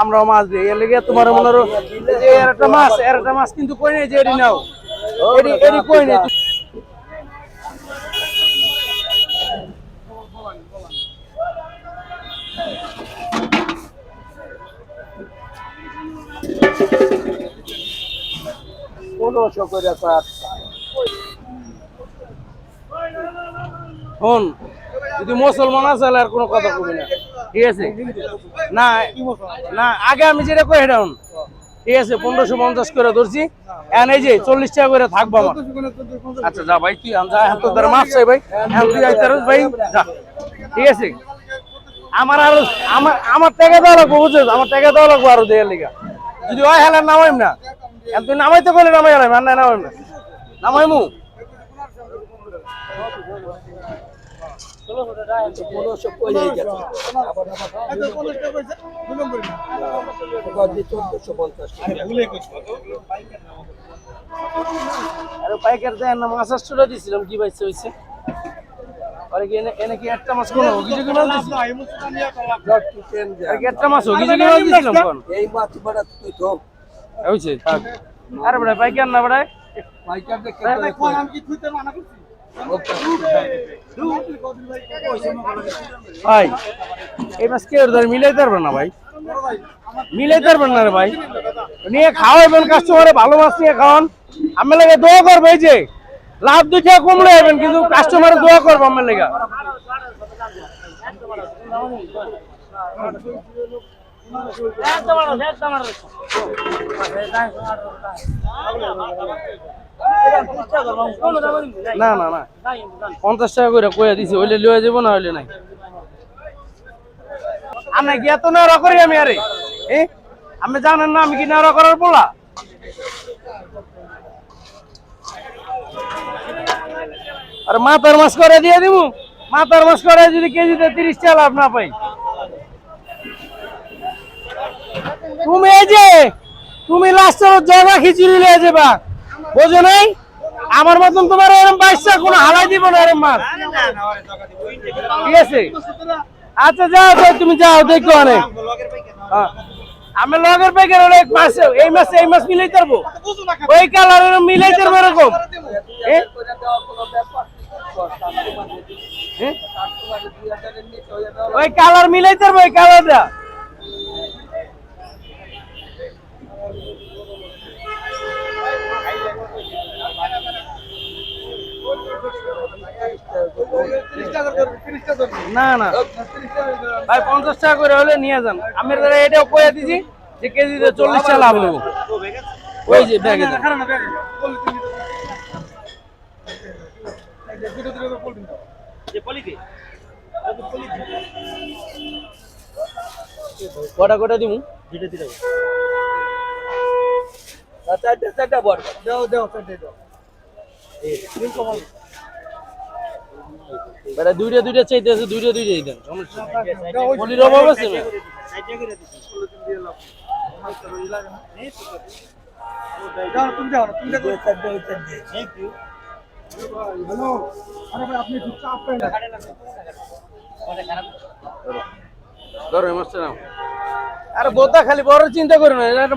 আমরাও মাছ দিই। এর লেগে তোমার মনে হলো যে এর একটা মাছ এর একটা মাছ কিন্তু কই নেই যে এটি নাও। এটি এটি কই নেই? পনেরোশো করে স্যার। হন যদি মুসলমান আছে আর কোনো কথা কবি না। ঠিক আছে? না না, আগে আমি যেটা কই এটা ঠিক আছে, পনেরোশো পঞ্চাশ করে ধরছি। এন যে চল্লিশ টাকা করে থাকব আমার। আচ্ছা যা ভাই তুই যা তোর মাছ চাই ভাই। এখন তুই আইতে পারিস ভাই, যা। ঠিক আছে? আমার আরও, আমার আমার টাকা দেওয়া লাগবো বুঝছিস আমার টাকা দেওয়া লাগবো আরও দেওয়ার লিগা। যদি হয় হেলার নামাইম না। তুই নামাইতে বলে নামাই গেলাম আর না নামাইম না। নামাইমু? পনেরোশো করে গেছে। চোদ্দশো পঞ্চাশ আরে পাইকার দেন না মাছ কি পাইছে হইছে? আরে কি এনে এনে কি একটা মাছ কোন মাছ দিছি? একটা মাছ অভিযোগ মাছ দিছিলাম কোন? এই মাছ বেড়া তুই তো হইছে আরে বড় পাইকার না বড় পাইকার দেখে ভাই, এই মাছ কে ধরে মিলাইতে পারবেন না ভাই? মিলাইতে পারবেন না রে ভাই। নিয়ে খাওয়াইবেন কাস্টমারে ভালো মাছ নিয়ে খাওয়ান। আমি লাগে দোয়া করব এই যে, লাভ দুইটা কমলে যাবেন কিন্তু কাস্টমারে দোয়া করব আমার লেগে। না না না। পঞ্চাশ টাকা করে কয়ে দিছি ওইলে লয়ে যাব, না হইলে নাই। আমি কি এত নেওয়া করি আমি আরে? আপনি জানেন না আমি কি নেওয়া করার বলা আর মাথার মাছ করে দিয়ে দিব মাথার মাছ করে যদি কেজিতে তিরিশ টাকা লাভ না পাই। তুমি এই যে, তুমি লাস্টের জগা খিচুড়ি লিয়ে যাবা। বোঝো নাই? আমার মতন তোমার এরকম বাইশটা কোনো হালাই দিব না এরকম মাছ। ঠিক আছে? আচ্ছা যাও যাও, তুমি যাও, দেখো অনেক হ্যাঁ। আমি লগের হলে এক মাসে এই মাসে এই মাস মিলাই পারব ওই কালার মিলাই পারব এরকম? ওই কালার মিলাই পারব ওই কালারটা না না। ভাই পঞ্চাশ টাকা করে হলে নিয়ে যান। আমি তাহলে এটাও কয়ে দিছি যে কেজিতে চল্লিশ টাকা লাভ নেব ওই যে ব্যাগে। কটা কটা দিমু? চারটা চারটা বড় বেটা দুইটা দুইটা চাইতে আছে দুইটা দুইটাই দেন সমস্যা পলির অভাব আছে ধরো মাছটা নাও আরে বোতা খালি বড় চিন্তা করো না এটা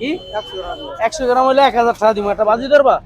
কি? একশো গ্রাম হলে এক হাজার টাকা দিব একটা বাজি ধরবা?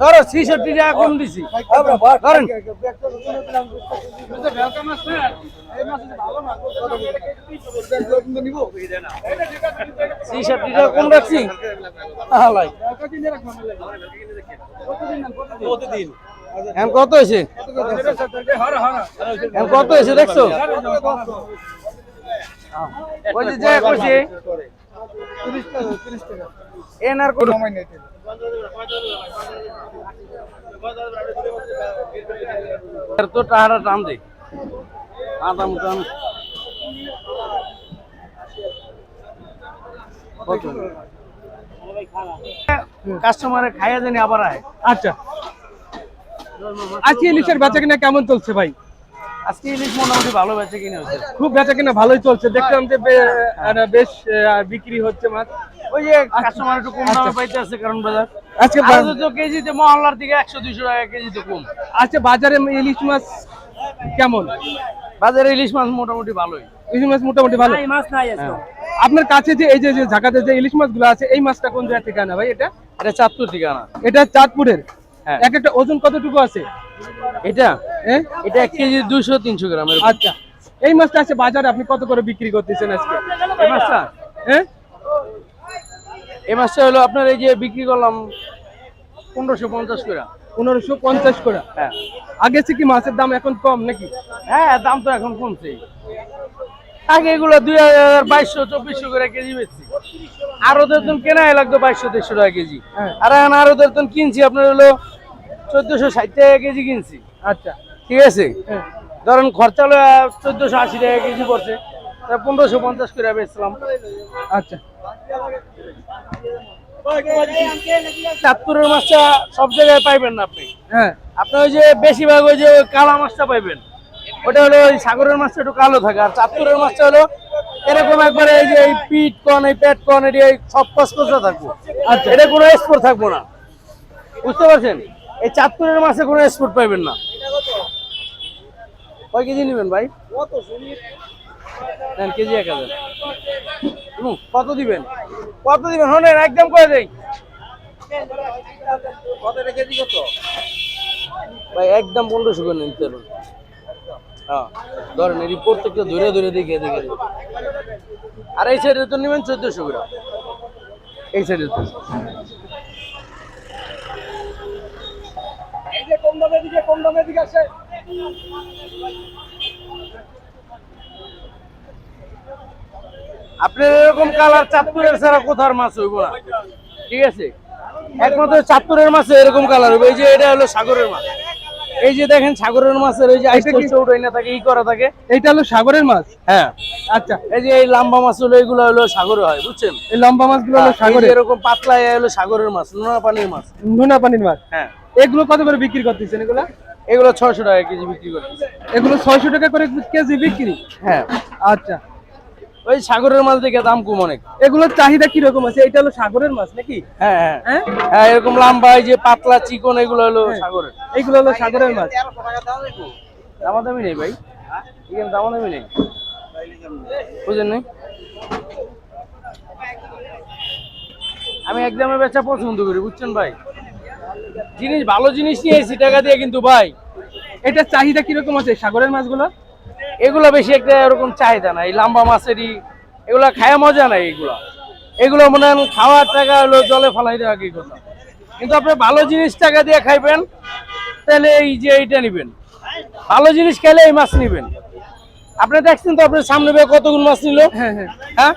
ধরো ছিষট্টি টাকা কম দিছি। ধরেন। ছিষট্টি টাকা কম রাখছি? এখন কত হয়েছে? এখন কত হয়েছে দেখছ? ওই যে যা কইছে এনার কোন তো টাহারা টান দে। কাস্টমারে খাইয়া জানি আবার আয়। আচ্ছা। আজকে ইলিশের বেচা কিনা কেমন চলছে ভাই? আজকে ইলিশ মোটামুটি ভালো বেচে কিনে হচ্ছে। খুব বেচা কিনা ভালোই চলছে। দেখলাম যে বেশ বিক্রি হচ্ছে মাছ। ওই যে কাস্টমার একটু কম দামে পাইতে আছে কারণ বাজার। আজকে তো কেজিতে মহল্লার দিকে একশো দুইশো টাকা কেজিতে কম। আজকে বাজারে ইলিশ মাছ কেমন? বাজারে ইলিশ মাছ মোটামুটি ভালোই। ইলিশ মাছ মোটামুটি ভালো। মাছ নাই আপনার কাছে যে এই যে যে ঢাকাতে যে ইলিশ মাছগুলো আছে এই মাছটা কোন জায়গা ঠিকানা ভাই এটা? এটা চাঁদপুর ঠিকানা। এটা চাঁদপুরের? হ্যাঁ। এক একটা ওজন কতটুকু আছে? এটা? এটা এক কেজি তিনশো গ্রামের আচ্ছা। এই মাছটা আছে বাজারে আপনি কত করে বিক্রি করতেছেন আজকে? এই মাছটা? হ্যাঁ এই মাছটা হলো আপনার এই যে বিক্রি করলাম পনেরোশো পঞ্চাশ করে। পনেরোশো পঞ্চাশ করে। হ্যাঁ। আগে থেকে কি মাছের দাম এখন কম নাকি? হ্যাঁ দাম তো এখন কমছে। আগে এগুলো দুই হাজার বাইশশো চব্বিশশো করে কেজি বেচছি। আর ওদের তো কেনাই লাগতো বাইশশো দেড়শো টাকা কেজি। হ্যাঁ। আর এখন আর ওদের তো কিনছি আপনার হলো চোদ্দশো ষাট টাকা কেজি কিনছি। আচ্ছা। ঠিক আছে? হ্যাঁ। ধরেন খরচা হলো চোদ্দশো আশি টাকা কেজি পড়ছে। পনেরোশো পঞ্চাশ করে বেচলাম। আচ্ছা। চাঁদপুরের মাছটা সব জায়গায় পাইবেন না আপনি। হ্যাঁ। আপনি ওই যে বেশিরভাগ ওই যে কালা মাছটা পাইবেন। ওটা হলো ওই সাগরের মাছটা একটু কালো থাকে। আর চাঁদপুরের মাছটা হলো এরকম একবারে এই যে এই পিট কন এই পেট কন এটি এই সব কসকসা থাকব। আচ্ছা। এটা কোনো এক্সপোর্ট থাকব না। বুঝতে পারছেন? এই চাঁদপুরের মাছে কোনো এক্সপোর্ট পাইবেন না। কয় কেজি নেবেন ভাই? নেন কেজি এক হাজার। কত দিবেন? কত দিবেন? শোনেন একদম করে দেই। কত কেজি কত? ভাই একদম পনেরোশো করে নিতে পারবেন হ্যাঁ ধরেন এই প্রত্যেকটা ধরে ধরে দেখে দেখে। আর এই সাইডে তো নেবেন চোদ্দশো গ্রাম এই সাইডে তো এই যে কম দিকে কম দিকে আসে। আপনার এরকম কালার চাঁদপুরের ছাড়া কোথার মাছ হইব না? ঠিক আছে? একমাত্র চাঁদপুরের মাছে এরকম কালার হবে এই যে এটা হলো সাগরের মাছ। এই যে দেখেন সাগরের মাছের ওই যে আইসটা উঠাই না থাকে ই করা থাকে। এইটা হলো সাগরের মাছ? হ্যাঁ। আচ্ছা। এই যে এই লম্বা মাছ হলো এগুলো হলো সাগরে হয় বুঝছেন? এই লম্বা মাছগুলো হলো সাগরে। এরকম পাতলা হলো সাগরের মাছ নোনা পানির মাছ। নোনা পানির মাছ? হ্যাঁ। এগুলো কত করে বিক্রি করতেছেন এগুলো? এগুলো ছয়শো টাকা কেজি বিক্রি করতেছে। এগুলো ছয়শো টাকা করে কেজি বিক্রি? হ্যাঁ। আচ্ছা। ওই সাগরের মাছ দেখে দাম কম অনেক। এগুলোর চাহিদা কি রকম আছে? এটা হলো সাগরের মাছ নাকি? হ্যাঁ হ্যাঁ। হ্যাঁ? হ্যাঁ এরকম লাম্বা এই যে পাতলা চিকন এগুলো হলো সাগরের। এইগুলো হলো সাগরের মাছ। দামাদামি নেই ভাই। এখানে দামাদামি নেই। বুঝেন নাই? আমি একদমে বেচা পছন্দ করি বুঝছেন ভাই? জিনিস ভালো জিনিস নিয়ে এসেছি টাকা দিয়ে কিন্তু ভাই। এটা চাহিদা কি রকম আছে? সাগরের মাছগুলো? এগুলো বেশি একটা এরকম চাহিদা নাই। লম্বা মাছেরই এগুলা খায়া মজা নাই এগুলো। এগুলো মনে হয় খাওয়ার টাকা হলো জলে ফালাই দেওয়া কি কথা। কিন্তু আপনি ভালো জিনিস টাকা দিয়ে খাইবেন তাহলে এই যে এইটা নিবেন। ভালো জিনিস খেলে এই মাছ নিবেন। আপনি দেখছেন তো আপনার সামনে বেয়ে কতগুলো মাছ নিল? হ্যাঁ হ্যাঁ। হ্যাঁ?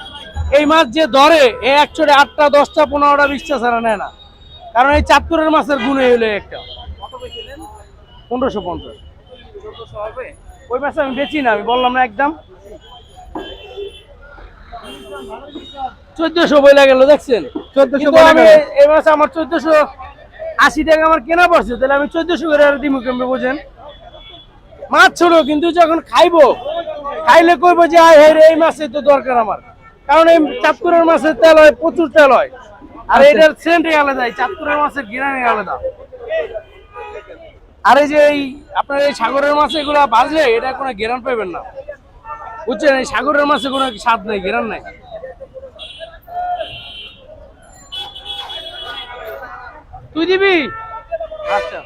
এই মাছ যে ধরে এ একচোটে আটটা দশটা পনেরোটা বিশটা ছাড়া নেয় না। কারণ এই চাঁদপুরের মাছের গুণে হলো একটা। পনেরোশো পঞ্চাশ। ওই মাছ আমি বেচি না আমি বললাম না একদম। চোদ্দশো বইলা গেল দেখছেন? 1400 কিন্তু বইলা আমি এই মাছ আমার চোদ্দশো আশি টাকা আমার কেনা পড়ছে তাহলে আমি চোদ্দশো করে আর দিমু কেমবে বোঝেন? মাছ ছোট কিন্তু যখন খাইবো খাইলে কইবো যে আয় এই মাছের তো দরকার আমার। কারণ এই চাঁদপুরের মাছের তেল হয় প্রচুর তেল হয়। আর এটার সেন্টই আলাদা চাঁদপুরের মাছের গিরানি আলাদা। আর এই যে এই আপনার এই সাগরের মাছ এগুলো বাজলে এটা কোনো গেরান পাবেন না। বুঝছেন? এই সাগরের মাছে কোনো স্বাদ নেই গেরান নাই। তুই দিবি? আচ্ছা।